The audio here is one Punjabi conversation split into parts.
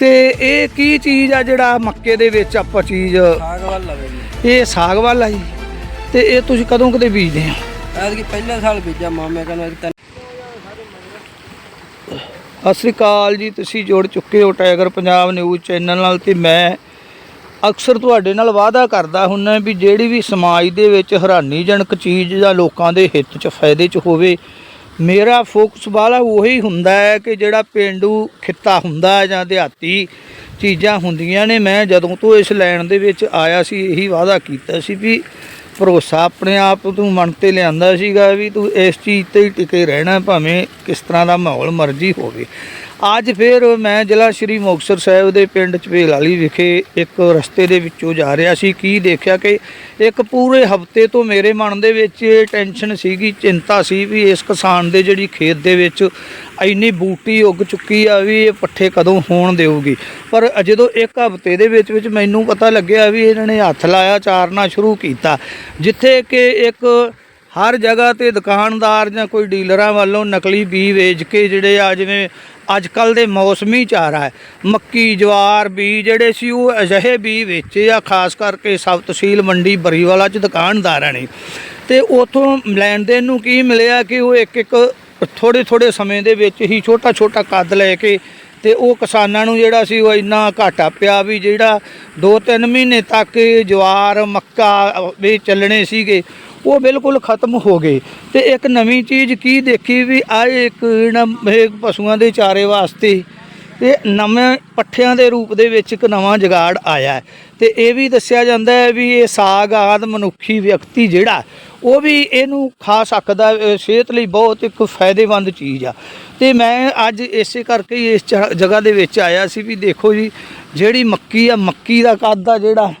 ਤੇ ਇਹ ਕੀ ਚੀਜ਼ ਆ ਜਿਹੜਾ ਮੱਕੇ ਦੇ ਵਿੱਚ ਆਪਾਂ ਚੀਜ਼ ਸਾਗ ਵੱਲ ਇਹ ਸਾਗ ਵਾਲਾ ਜੀ ਤੇ ਇਹ ਤੁਸੀਂ ਕਦੋਂ ਕਦੇ ਬੀਜਦੇ ਆ ਐਤਕੀ ਪਹਿਲੇ ਸਾਲ ਬੀਜਿਆ ਮਾਮੇ ਕਹਿੰਦਾ ਸਤਿ ਸ੍ਰੀ ਅਕਾਲ ਜੀ ਤੁਸੀਂ ਜੁੜ ਚੁੱਕੇ ਹੋ ਟਾਈਗਰ ਪੰਜਾਬ ਨਿਊਜ਼ ਚੈਨਲ ਨਾਲ ਤੇ ਮੈਂ ਅਕਸਰ ਤੁਹਾਡੇ ਨਾਲ ਵਾਅਦਾ ਕਰਦਾ ਹੁੰਨਾ ਵੀ ਜਿਹੜੀ ਵੀ ਸਮਾਜ ਦੇ ਵਿੱਚ ਹੈਰਾਨੀਜਨਕ ਚੀਜ਼ ਜਾਂ ਲੋਕਾਂ ਦੇ ਹਿੱਤ 'ਚ ਫਾਇਦੇ 'ਚ ਹੋਵੇ ਮੇਰਾ ਫੋਕਸ ਵਾਲਾ ਉਹੀ ਹੁੰਦਾ ਹੈ ਕਿ ਜਿਹੜਾ ਪਿੰਡੂ ਖਿੱਤਾ ਹੁੰਦਾ ਹੈ ਜਾਂ ਦਿਹਾਤੀ ਚੀਜ਼ਾਂ ਹੁੰਦੀਆਂ ਨੇ, ਮੈਂ ਜਦੋਂ ਤੋਂ ਇਸ ਲੈਣ ਦੇ ਵਿੱਚ ਆਇਆ ਸੀ, ਇਹੀ ਵਾਅਦਾ ਕੀਤਾ ਸੀ ਵੀ ਭਰੋਸਾ ਆਪਣੇ ਆਪ ਤੂੰ ਮਨ ਤੇ ਲਿਆਂਦਾ ਸੀਗਾ ਵੀ ਤੂੰ ਇਸ ਚੀਜ਼ ਤੇ ਹੀ ਟਿਕੇ ਰਹਿਣਾ, ਭਾਵੇਂ ਕਿਸ ਤਰ੍ਹਾਂ ਦਾ ਮਾਹੌਲ ਮਰਜ਼ੀ ਹੋਵੇ। ਅੱਜ ਫਿਰ ਮੈਂ ਜ਼ਿਲ੍ਹਾ ਸ਼੍ਰੀ ਮੁਕਤਸਰ ਸਾਹਿਬ ਦੇ ਪਿੰਡ ਝਵੇਲ ਵਾਲੀ ਵਿਖੇ ਇੱਕ ਰਸਤੇ ਦੇ ਵਿੱਚੋਂ ਜਾ ਰਿਹਾ ਸੀ। ਕੀ ਦੇਖਿਆ ਕਿ ਇੱਕ ਪੂਰੇ ਹਫ਼ਤੇ ਤੋਂ ਮੇਰੇ ਮਨ ਦੇ ਵਿੱਚ ਇਹ ਟੈਨਸ਼ਨ ਸੀਗੀ, ਚਿੰਤਾ ਸੀ ਵੀ ਇਸ ਕਿਸਾਨ ਦੇ ਜਿਹੜੀ ਖੇਤ ਦੇ ਵਿੱਚ ਇੰਨੀ ਬੂਟੀ ਉੱਗ ਚੁੱਕੀ ਆ ਵੀ ਇਹ ਪੱਠੇ ਕਦੋਂ ਹੋਣ ਦੇਊਗੀ। ਪਰ ਜਦੋਂ ਇੱਕ ਹਫ਼ਤੇ ਦੇ ਵਿੱਚ ਵਿੱਚ ਮੈਨੂੰ ਪਤਾ ਲੱਗਿਆ ਵੀ ਇਹਨਾਂ ਨੇ ਹੱਥ ਲਾਇਆ, ਚਾਰਨਾ ਸ਼ੁਰੂ ਕੀਤਾ। ਜਿੱਥੇ ਕਿ ਇੱਕ ਹਰ ਜਗ੍ਹਾ ਤੇ ਦੁਕਾਨਦਾਰ ਜਾਂ ਕੋਈ ਡੀਲਰਾਂ ਵੱਲੋਂ ਨਕਲੀ ਬੀ ਵੇਚ ਕੇ ਜਿਹੜੇ ਆ ਜਿਵੇਂ ਅੱਜ ਕੱਲ ਦੇ ਮੌਸਮੀ ਚਾਰਾ ਹੈ, ਮੱਕੀ, ਜਵਾਰ, ਬੀ ਜਿਹੜੇ ਸੀ ਉਹ ਅਜਿਹੇ ਬੀ ਵੇਚੇ ਆ, ਖਾਸ ਕਰਕੇ ਸਬ ਤਹਿਸੀਲ ਮੰਡੀ ਬਰੀਵਾਲਾ ਚ ਦੁਕਾਨਦਾਰਾਂ ਨੇ। ਤੇ ਉਥੋਂ ਲੈਣ ਦੇਣ ਨੂੰ ਕੀ ਮਿਲਿਆ ਕਿ ਉਹ ਇੱਕ ਇੱਕ ਥੋੜੇ ਥੋੜੇ ਸਮੇਂ ਦੇ ਵਿੱਚ ਹੀ ਛੋਟਾ ਛੋਟਾ ਕੱਦ ਲੈ ਕੇ ਤੇ ਉਹ ਕਿਸਾਨਾਂ ਨੂੰ ਜਿਹੜਾ ਸੀ ਉਹ ਇੰਨਾ ਘਾਟਾ ਪਿਆ ਵੀ ਜਿਹੜਾ 2-3 ਮਹੀਨੇ ਤੱਕ ਜਵਾਰ, ਮੱਕਾ ਵੀ ਚੱਲਣੇ ਸੀਗੇ, ਉਹ ਬਿਲਕੁਲ ਖਤਮ ਹੋ ਗਏ। ਤੇ ਇੱਕ ਨਵੀਂ ਚੀਜ਼ ਕੀ ਦੇਖੀ ਵੀ ਆ ਇੱਕ ਪਸ਼ੂਆਂ ਦੇ ਚਾਰੇ ਵਾਸਤੇ ਇਹ ਨਵੇਂ ਪੱਠਿਆਂ ਦੇ ਰੂਪ ਦੇ ਵਿੱਚ ਇੱਕ ਨਵਾਂ ਜਗਾੜ ਆਇਆ। ਹੈ ਤੇ ਇਹ ਵੀ ਦੱਸਿਆ ਜਾਂਦਾ ਹੈ ਵੀ ਇਹ ਸਾਗ ਆਦ ਮਨੁੱਖੀ ਵਿਅਕਤੀ ਜਿਹੜਾ ਉਹ ਵੀ ਇਹਨੂੰ ਖਾ ਸਕਦਾ ਸਿਹਤ ਲਈ ਬਹੁਤ ਇੱਕ ਫਾਇਦੇਮੰਦ ਚੀਜ਼ ਆ। ਤੇ ਮੈਂ ਅੱਜ ਇਸੇ ਕਰਕੇ ਹੀ ਇਸ ਚ- ਜਗ੍ਹਾ ਦੇ ਵਿੱਚ ਆਇਆ ਸੀ ਵੀ ਦੇਖੋ ਜੀ, ਜਿਹੜੀ ਮੱਕੀ ਆ, ਮੱਕੀ ਦਾ ਕੱਦ ਆ ਜਿਹੜਾ,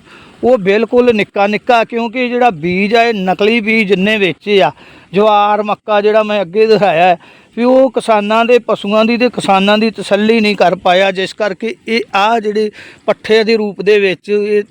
ਉਹ ਬਿਲਕੁਲ ਨਿੱਕਾ ਨਿੱਕਾ, ਕਿਉਂਕਿ ਜਿਹੜਾ ਬੀਜ ਆ, ਇਹ ਨਕਲੀ ਬੀਜ ਜਿੰਨੇ ਵੇਚੇ ਆ, ਜਵਾਰ ਮੱਕਾ ਜਿਹੜਾ ਮੈਂ ਅੱਗੇ ਦਿਖਾਇਆ ਵੀ ਉਹ ਕਿਸਾਨਾਂ ਦੇ, ਪਸ਼ੂਆਂ ਦੀ ਤੇ ਕਿਸਾਨਾਂ ਦੀ ਤਸੱਲੀ ਨਹੀਂ ਕਰ ਪਾਇਆ, ਜਿਸ ਕਰਕੇ ਇਹ ਆ ਜਿਹੜੇ ਪੱਠੇ ਦੇ ਰੂਪ ਦੇ ਵਿੱਚ ਇਹ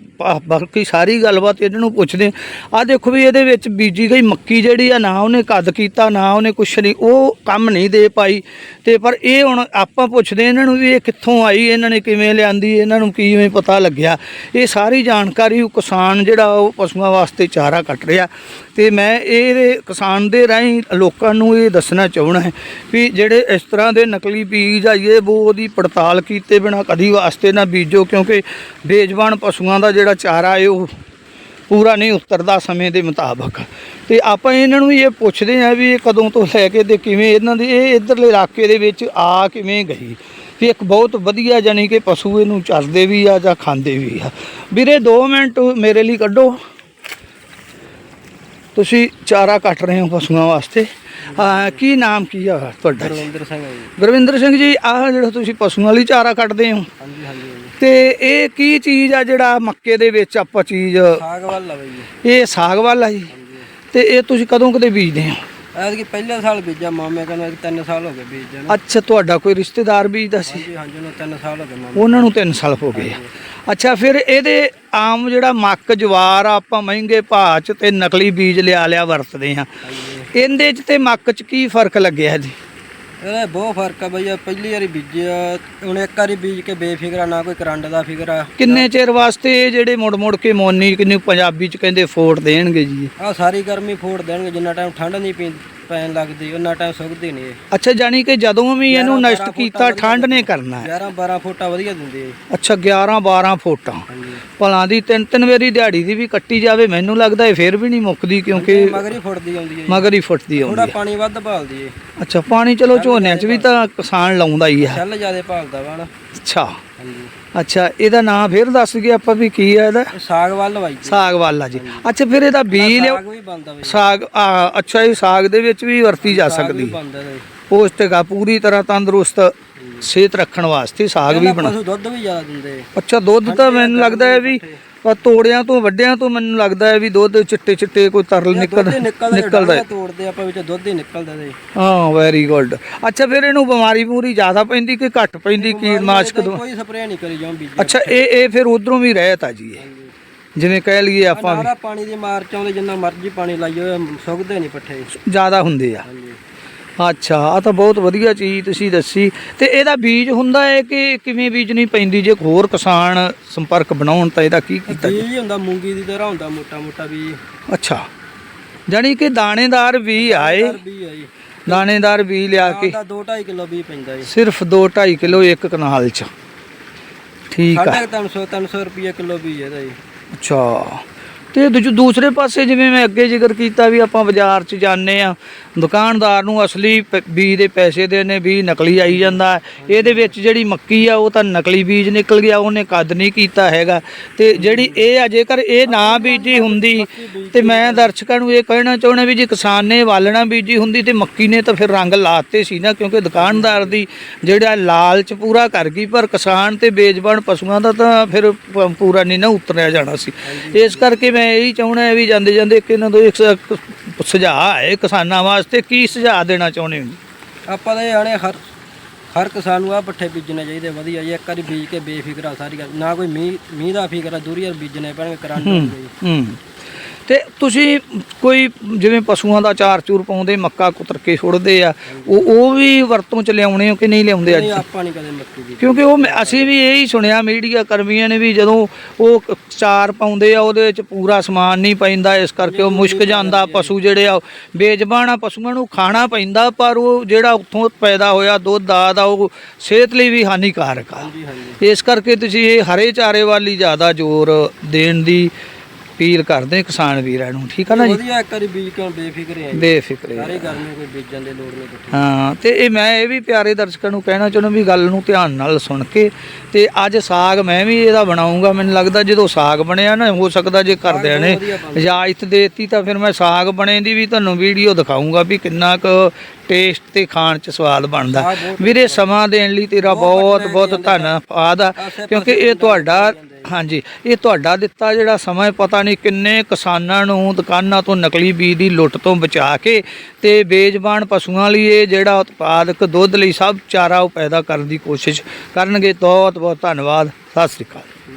ਬਾਕੀ ਸਾਰੀ ਗੱਲਬਾਤ ਇਹਨਾਂ ਨੂੰ ਪੁੱਛਦੇ ਆ ਦੇਖੋ ਵੀ ਇਹਦੇ ਵਿੱਚ ਬੀਜੀ ਗਈ ਮੱਕੀ ਜਿਹੜੀ ਆ, ਨਾ ਉਹਨੇ ਕੱਦ ਕੀਤਾ, ਨਾ ਉਹਨੇ ਕੁਛ ਨਹੀਂ, ਉਹ ਕੰਮ ਨਹੀਂ ਦੇ ਪਾਈ। ਤੇ ਪਰ ਇਹ ਹੁਣ ਆਪਾਂ ਪੁੱਛਦੇ ਇਹਨਾਂ ਨੂੰ ਵੀ ਇਹ ਕਿੱਥੋਂ ਆਈ, ਇਹਨਾਂ ਨੇ ਕਿਵੇਂ ਲਿਆਂਦੀ, ਇਹਨਾਂ ਨੂੰ ਕਿਵੇਂ ਪਤਾ ਲੱਗਿਆ? ਇਹ ਸਾਰੀ ਜਾਣਕਾਰੀ ਉਹ ਕਿਸਾਨ ਜਿਹੜਾ ਉਹ ਪਸ਼ੂਆਂ ਵਾਸਤੇ ਚਾਰਾ ਕੱਟ ਰਿਹਾ। ਤੇ ਮੈਂ ਇਹ ਕਿਸਾਨ ਦੇ ਰਾਹੀਂ ਲੋਕਾਂ ਨੂੰ ਇਹ ਦੱਸਣਾ ਚਾਹਣਾ ਹੈ ਵੀ ਜਿਹੜੇ ਇਸ ਤਰ੍ਹਾਂ ਦੇ ਨਕਲੀ ਬੀਜ ਆ ਇਹ ਉਹ ਉਹਦੀ ਪੜਤਾਲ ਕੀਤੇ ਬਿਨਾ ਕਦੀ ਵਾਸਤੇ ਨਾ ਬੀਜੋ, ਕਿਉਂਕਿ ਬੇਜਵਾਨ ਪਸ਼ੂਆਂ ਦਾ ਜਿਹੜਾ ਚਾਰਾ ਹੈ ਉਹ ਪੂਰਾ ਨਹੀਂ ਉਤਰਦਾ ਸਮੇਂ ਦੇ ਮੁਤਾਬਕ। ਤੇ ਆਪਾਂ ਇਹਨਾਂ ਨੂੰ ਇਹ ਪੁੱਛਦੇ ਆ ਵੀ ਇਹ ਕਦੋਂ ਤੋਂ ਲੈ ਕੇ ਤੇ ਕਿਵੇਂ ਇਹਨਾਂ ਦੀ, ਇਹ ਇਧਰਲੇ ਇਲਾਕੇ ਦੇ ਵਿੱਚ ਆ ਕਿਵੇਂ ਗਈ? ਵੀ ਇੱਕ ਬਹੁਤ ਵਧੀਆ ਜਾਨੀ ਕਿ ਪਸ਼ੂ ਇਹਨੂੰ ਚਰਦੇ ਵੀ ਆ ਜਾਂ ਖਾਂਦੇ ਵੀ ਆ। ਵੀਰੇ 2 ਮਿੰਟ ਮੇਰੇ ਲਈ ਕੱਢੋ। ਤੁਸੀਂ ਚਾਰਾ ਕੱਟ ਰਹੇ ਹੋ ਪਸ਼ੂਆਂ ਵਾਸਤੇ। ਆ ਕੀ ਨਾਮ ਕੀ ਆ ਤੁਹਾਡਾ? ਗੁਰਵਿੰਦਰ ਸਿੰਘ ਹੈ ਜੀ। ਗੁਰਵਿੰਦਰ ਸਿੰਘ ਜੀ ਆਹ ਜਿਹੜਾ ਤੁਸੀਂ ਪਸ਼ੂਆਂ ਲਈ ਚਾਰਾ ਕੱਟਦੇ ਹੋ। ਹਾਂਜੀ ਹਾਂਜੀ ਹਾਂਜੀ। ਤੇ ਇਹ ਕੀ ਚੀਜ਼ ਆ ਜਿਹੜਾ ਮੱਕੇ ਦੇ ਵਿੱਚ ਆਪਾਂ ਚੀਜ਼ ਸਾਗ ਵੱਲ ਜੀ ਇਹ ਸਾਗ ਵਾਲਾ ਜੀ। ਤੇ ਇਹ ਤੁਸੀਂ ਕਦੋਂ ਕਦੇ ਬੀਜਦੇ ਹੋ? ਐਤਕੀ ਪਹਿਲੇ ਸਾਲ ਬੀਜਿਆ ਮਾਮੇ ਕਹਿੰਦਾ ਇੱਕ ਤਿੰਨ ਸਾਲ ਹੋ ਗਏ ਬੀਜਿਆ ਨੂੰ। ਅੱਛਾ ਤੁਹਾਡਾ ਕੋਈ ਰਿਸ਼ਤੇਦਾਰ ਬੀਜਦਾ ਸੀ? ਹਾਂਜੀ ਹਾਂਜੀ ਉਹਨੂੰ ਤਿੰਨ ਸਾਲ ਹੋ ਗਏ ਮਾਮੇ। ਉਹਨਾਂ ਨੂੰ 3 ਸਾਲ ਹੋ ਗਏ ਆ। ਅੱਛਾ ਫਿਰ ਇਹਦੇ ਆਮ ਜਿਹੜਾ ਮੱਕ ਜਵਾਰ ਆ ਆਪਾਂ ਮਹਿੰਗੇ ਭਾਅ ਚ ਤੇ ਨਕਲੀ ਬੀਜ ਲਿਆ ਲਿਆ ਵਰਤਦੇ ਆ। ਇਹਦੇ ਚ ਤੇ ਮੱਕ ਚ ਕੀ ਫ਼ਰਕ ਲੱਗਿਆ ਜੀ? ਇਹਦਾ ਬਹੁਤ ਫ਼ਰਕ ਆ ਬਈ ਆਹ ਪਹਿਲੀ ਵਾਰੀ ਬੀਜਿਆ ਹੁਣ ਇੱਕ ਵਾਰੀ ਬੀਜ ਕੇ ਬੇਫਿਕਰਾ ਨਾ ਕੋਈ ਕਰੰਟ ਦਾ ਫਿਕਰ ਆ। ਕਿੰਨੇ ਚਿਰ ਵਾਸਤੇ ਇਹ ਜਿਹੜੇ ਮੁੜ ਮੁੜ ਕੇ ਮੋਨੀ ਕਿੰਨੀ ਪੰਜਾਬੀ ਚ ਕਹਿੰਦੇ ਫੋਟ ਦੇਣਗੇ ਜੀ ਆ ਸਾਰੀ ਗਰਮੀ ਫੋੜ ਦੇਣਗੇ ਜਿੰਨਾ ਟਾਈਮ ਠੰਡ ਨਹੀਂ ਪੀ ਪੈਣ ਲੱਗਦੀ ਉਹਨਾਂ ਟਾਈਮ ਸੁੱਕਦੀ ਨਹੀਂ ਇਹ। ਅੱਛਾ ਜਾਨੀ ਕਿ ਜਦੋਂ ਵੀ ਇਹਨੂੰ ਨਸ਼ਟ ਕੀਤਾ ਠੰਡ ਨੇ ਕਰਨਾ ਹੈ। 11 12 ਫੁੱਟਾ ਵਧੀਆ ਦਿੰਦੇ ਇਹ। ਅੱਛਾ 11 12 ਫੁੱਟਾਂ। ਹਾਂਜੀ। ਭਲਾਂ ਦੀ ਤਿੰਨ ਤਿੰਨ ਵਾਰੀ ਦਿਹਾੜੀ ਦੀ ਵੀ ਕੱਟੀ ਜਾਵੇ ਮੈਨੂੰ ਲੱਗਦਾ ਇਹ ਫੇਰ ਵੀ ਨਹੀਂ ਮੁੱਕਦੀ ਕਿਉਂਕਿ ਮਗਰ ਹੀ ਫੁੱਟਦੀ ਆਉਂਦੀ ਹੈ ਮਗਰ ਹੀ ਫੁੱਟਦੀ ਆਉਂਦੀ ਥੋੜਾ ਹੈ। ਪਾਣੀ ਵੱਧ ਭਾਲਦੀ ਏ। ਅੱਛਾ ਪਾਣੀ ਚਲੋ ਝੋਨਿਆਂ 'ਚ ਵੀ ਤਾਂ ਕਿਸਾਨ ਲਾਉਂਦਾ ਹੀ ਆ ਛੱਲ ਜਿਆਦੇ ਭਾਲਦਾ ਵਾ ਨਾ। ਅੱਛਾ। ਹਾਂਜੀ। ਅੱਛਾ ਇਹਦਾ ਨਾਮ ਫੇਰ ਦੱਸ ਗਏ ਆਪਾਂ ਵੀ ਕੀ ਆ ਇਹਦਾ? ਇਹ ਸਾਗ ਵੱਲ ਵਾਈ ਸਾਗ ਵਾਲਾ ਜੀ। ਅੱਛਾ ਫਿਰ ਇਹਦਾ ਬੀ ਲਿਓ। ਸਾਗ ਵੀ ਬਣਦਾ ਬਈ ਸਾਗ ਆ, ਅੱਛਾ ਇਹ ਸਾਗ ਦੇ ਵਿੱਚ ਵੀ ਵਰਤੀ ਜਾ ਸਕਦੀ। ਪੌਸ਼ਟਿਕ ਆ ਪੂਰੀ ਤਰ੍ਹਾਂ ਤੰਦਰੁਸਤ ਸਿਹਤ ਰੱਖਣ ਵਾਸਤੇ ਸਾਗ ਵੀ ਬਣਾ ਦੁੱਧ ਵੀ ਜ਼ਿਆਦਾ ਦਿੰਦੇ। ਅੱਛਾ ਦੁੱਧ ਤਾਂ ਮੈਨੂੰ ਲੱਗਦਾ ਹੈ ਵੀ ਪਰ ਤੋੜਿਆਂ ਤੋਂ ਵੱਡਿਆਂ ਤੋਂ ਮੈਨੂੰ ਲੱਗਦਾ ਹੈ ਵੀ ਦੁੱਧ ਚਿੱਟੇ ਚਿੱਟੇ ਕੋਈ ਤਰਲ ਨਿਕਲਦਾ ਨਿਕਲਦਾ ਹੈ। ਤੋੜਦੇ ਆਪਾਂ ਵਿੱਚ ਦੁੱਧ ਹੀ ਨਿਕਲਦਾ ਤੇ ਹਾਂ ਵੈਰੀ ਗੁੱਡ ਅੱਛਾ ਫਿਰ ਇਹਨੂੰ ਬਿਮਾਰੀ ਪੂਰੀ ਜ਼ਿਆਦਾ ਪੈਂਦੀ ਕਿ ਘੱਟ ਪੈਂਦੀ ਕੀਟਨਾਸ਼ਕ ਦਵਾ ਕੋਈ ਸਪਰੇਅ ਨਹੀਂ ਕਰੀ ਜਾਂ ਬੀਜ। ਅੱਛਾ ਇਹ ਇਹ ਫਿਰ ਉਧਰੋਂ ਵੀ ਰਹਿਤ ਆ ਜੀ ਇਹ। ਜਿਵੇਂ ਕਹਿ ਲਈਏ ਆਪਾਂ ਸਾਰਾ ਪਾਣੀ ਦੀ ਮਾਰ ਚ ਆਉਂਦੇ ਜਿੰਨਾ ਮਰਜ਼ੀ ਪਾਣੀ ਲਾਈਓ ਸੁੱਕਦੇ ਨਹੀਂ ਪੱਠੇ। ਜ਼ਿਆਦਾ ਹੁੰਦੇ ਆ। ਹਾਂਜੀ। ਅੱਛਾ ਆ ਤਾਂ ਬਹੁਤ ਵਧੀਆ ਚੀਜ਼ ਤੁਸੀਂ ਦੱਸੀ। ਤੇ ਇਹਦਾ ਬੀਜ ਹੁੰਦਾ ਹੈ ਕਿ ਕਿਵੇਂ ਬੀਜਣੀ ਪੈਂਦੀ? ਜੇ ਹੋਰ ਕਿਸਾਨ ਸੰਪਰਕ ਬਣਾਉਣ ਤਾਂ ਇਹਦਾ ਕੀ ਕੀਤਾ ਬੀਜ ਹੁੰਦਾ ਮੂੰਗੀ ਦੀ ਤਰ੍ਹਾਂ ਹੁੰਦਾ ਮੋਟਾ ਮੋਟਾ ਬੀਜ ਅੱਛਾ। ਜਾਣੀ ਕਿ ਦਾਣੇਦਾਰ ਵੀ ਆਏ। ਦਾਣੇਦਾਰ ਵੀ ਲਿਆ ਕੇ ਦਾ 2.5 ਕਿਲੋ ਬੀਜ ਪੈਂਦਾ ਜੀ ਸਿਰਫ 2.5 ਕਿਲੋ ਇੱਕ ਕਨਾਲ ਚ। ਠੀਕ ਆ। ਸਾਢੇ 300 300 ਰੁਪਏ ਕਿਲੋ ਬੀਜ ਇਹਦਾ ਜੀ। ਅੱਛਾ। ਤੇ ਦੂਜ- ਦੂਸਰੇ ਪਾਸੇ ਜਿਵੇਂ ਮੈਂ ਅੱਗੇ ਜ਼ਿਕਰ ਕੀਤਾ ਵੀ ਆਪਾਂ ਬਾਜ਼ਾਰ 'ਚ ਜਾਂਦੇ ਆ ਦੁਕਾਨਦਾਰ ਨੂੰ ਅਸਲੀ ਪ- ਬੀਜ ਦੇ ਪੈਸੇ ਦੇਣੇ ਵੀ ਨਕਲੀ ਆਈ ਜਾਂਦਾ ਇਹਦੇ ਵਿੱਚ ਜਿਹੜੀ ਮੱਕੀ ਆ, ਉਹ ਤਾਂ ਨਕਲੀ ਬੀਜ ਨਿਕਲ ਗਿਆ, ਉਹਨੇ ਕੱਦ ਨਹੀਂ ਕੀਤਾ ਹੈਗਾ। ਤੇ ਜਿਹੜੀ ਇਹ ਆ, ਜੇਕਰ ਇਹ ਨਾ ਬੀਜੀ ਹੁੰਦੀ, ਤੇ ਮੈਂ ਦਰਸ਼ਕਾਂ ਨੂੰ ਇਹ ਕਹਿਣਾ ਚਾਹੁੰਦਾ ਵੀ ਜੇ ਕਿਸਾਨ ਨੇ ਵਾਲਣਾ ਬੀਜੀ ਹੁੰਦੀ, ਤੇ ਮੱਕੀ ਨੇ ਤਾਂ ਫਿਰ ਰੰਗ ਲਾਤੇ ਸੀ ਨਾ, ਕਿਉਂਕਿ ਦੁਕਾਨਦਾਰ ਦੀ ਜਿਹੜਾ ਲਾਲਚ ਪੂਰਾ ਕਰ ਗਈ, ਪਰ ਕਿਸਾਨ ਤੇ ਬੇਜਬਾਨ ਪਸ਼ੂਆਂ ਦਾ ਤਾਂ ਫਿਰ ਪੂਰਾ ਨਹੀਂ ਨਾ ਉਤਰਿਆ ਜਾਣਾ ਸੀ। ਇਸ ਕਰਕੇ ਮੈਂ ਇਹੀ ਚਾਹੁੰਦਾ ਵੀ ਜਾਂਦੇ ਜਾਂਦੇ ਇੱਕ ਇਹਨਾਂ ਤੋਂ ਇੱਕ ਸੁਝਾਅ ਹੈ ਕਿਸਾਨਾਂ ਵਾਸਤੇ। ਕੀ ਸੁਝਾਅ ਦੇਣਾ ਚਾਹੁੰਦੇ ਹੋ ਜੀ? ਆਪਾਂ ਤਾਂ ਇਹ ਆਣੇ ਹਰ ਹਰ ਕਿਸਾਨ ਨੂੰ ਆ ਪੱਠੇ ਬੀਜਣੇ ਚਾਹੀਦੇ ਵਧੀਆ ਜੀ। ਇੱਕ ਵਾਰੀ ਬੀਜ ਕੇ ਬੇਫਿਕਰਾ ਸਾਰੀ ਗੱਲ। ਨਾ ਕੋਈ ਮੀਂਹ ਮੀਂਹ ਦਾ ਫਿਕਰ ਆ ਦੂਰੀ ਯਾਰ ਬੀਜਣੇ ਪੈਣਗੇ ਜੀ ਹੂੰ। ਤੇ ਤੁਸੀਂ ਕੋਈ ਜਿਵੇਂ ਪਸ਼ੂਆਂ ਦਾ ਚਾਰ ਚੂਰ ਪਾਉਂਦੇ ਮੱਕਾ ਕੁਤਰ ਕੇ ਛੁੱਟਦੇ ਆ ਉਹ ਉਹ ਵੀ ਵਰਤੋਂ ਚ ਲਿਆਉਣੇ ਹੋ ਕਿ ਨਹੀਂ ਲਿਆਉਂਦੇ ਅੱਜ? ਨਹੀਂ ਆਪਾਂ ਨਹੀਂ ਕਦੇ ਮੱਕੀ ਬੀਜੀ ਕਿਉਂਕਿ ਉਹ ਮੈਂ- ਅਸੀਂ ਵੀ ਇਹੀ ਸੁਣਿਆ ਮੀਡੀਆ ਕਰਮੀਆਂ ਨੇ ਵੀ ਜਦੋਂ ਉਹ ਕ- ਚਾਰ ਪਾਉਂਦੇ ਆ ਉਹਦੇ ਵਿੱਚ ਪੂਰਾ ਸਮਾਨ ਨਹੀਂ ਪੈਂਦਾ ਇਸ ਕਰਕੇ ਉਹ ਮੁਸ਼ਕ ਜਾਂਦਾ ਪਸ਼ੂ ਜਿਹੜੇ ਆ ਉਹ ਬੇਜ਼ਬਾਨ ਆ ਪਸ਼ੂਆਂ ਨੂੰ ਖਾਣਾ ਪੈਂਦਾ ਪਰ ਉਹ ਜਿਹੜਾ ਉੱਥੋਂ ਪੈਦਾ ਹੋਇਆ ਦੁੱਧ ਆ ਦਾ ਉਹ ਸਿਹਤ ਲਈ ਵੀ ਹਾਨੀਕਾਰਕ ਆ। ਹਾਂਜੀ ਹਾਂਜੀ। ਇਸ ਕਰਕੇ ਤੁਸੀਂ ਇਹ ਹਰੇ ਚਾਰੇ ਵਾਲੀ ਜ਼ਿਆਦਾ ਜ਼ੋਰ ਦੇਣ ਦੀ ਅਪੀਲ ਕਰਦੇ ਕਿਸਾਨ ਵੀਰਾਂ ਨੂੰ ਠੀਕ ਆ ਨਾ ਜੀ? ਵਧੀਆ ਇੱਕ ਵਾਰੀ ਬੀਜ ਕੇ ਬੇਫਿਕਰੇ ਆ। ਬੇਫਿਕਰੇ ਸਾਰੇ ਗਰਮੀ ਕੋਈ ਬੀਜਣ ਦੀ ਲੋੜ ਨਹੀਂ ਹਾਂ ਤੇ ਇਹ ਮੈਂ ਇਹ ਵੀ ਪਿਆਰੇ ਦਰਸ਼ਕਾਂ ਨੂੰ ਕਹਿਣਾ ਚਾਹੁੰਦਾ ਵੀ ਗੱਲ ਨੂੰ ਧਿਆਨ ਨਾਲ ਸੁਣ ਕੇ ਤੇ ਅੱਜ ਸਾਗ ਮੈਂ ਵੀ ਇਹਦਾ ਬਣਾਉਂਗਾ ਮੈਨੂੰ ਲੱਗਦਾ ਜਦੋਂ ਸਾਗ ਬਣਿਆ ਨਾ ਹੋ ਸਕਦਾ ਜੇ ਘਰਦਿਆਂ ਨੇ। ਇਜਾਜ਼ਤ ਦੇਤੀ ਤਾਂ ਫਿਰ ਮੈਂ ਸਾਗ ਬਣੇ ਦੀ ਵੀ ਤੁਹਾਨੂੰ ਵੀਡੀਓ ਦਿਖਾਉਂਗਾ ਵੀ ਕਿੰਨਾ ਕੁ ਟੇਸਟ ਤੇ ਖਾਣ ਚ ਸਵਾਦ ਬਣਦਾ। ਵੀਰੇ ਸਮਾਂ ਦੇਣ ਲਈ ਤੇਰਾ ਬਹੁਤ ਬਹੁਤ ਧੰਨਵਾਦ। ਆ ਕਿਉਂਕਿ ਇਹ ਤੁਹਾਡਾ ਹਾਂਜੀ ਇਹ ਤੁਹਾਡਾ ਦਿੱਤਾ ਜਿਹੜਾ ਸਮਾਂ ਪਤਾ ਨਹੀਂ ਕਿੰਨੇ ਕਿਸਾਨਾਂ ਨੂੰ ਦੁਕਾਨਾਂ ਤੋਂ ਨਕਲੀ ਬੀਜ ਦੀ ਲੁੱਟ ਤੋਂ ਬਚਾ ਕੇ ਤੇ ਬੇਜ਼ਬਾਨ ਪਸ਼ੂਆਂ ਲਈ ਇਹ ਜਿਹੜਾ ਉਤਪਾਦਕ ਦੁੱਧ ਲਈ ਸਭ ਚਾਰਾ ਉਹ ਪੈਦਾ ਕਰਨ ਦੀ ਕੋਸ਼ਿਸ਼ ਕਰਨਗੇ। ਬਹੁਤ ਬਹੁਤ ਧੰਨਵਾਦ। ਸਤਿ ਸ੍ਰੀ ਅਕਾਲ।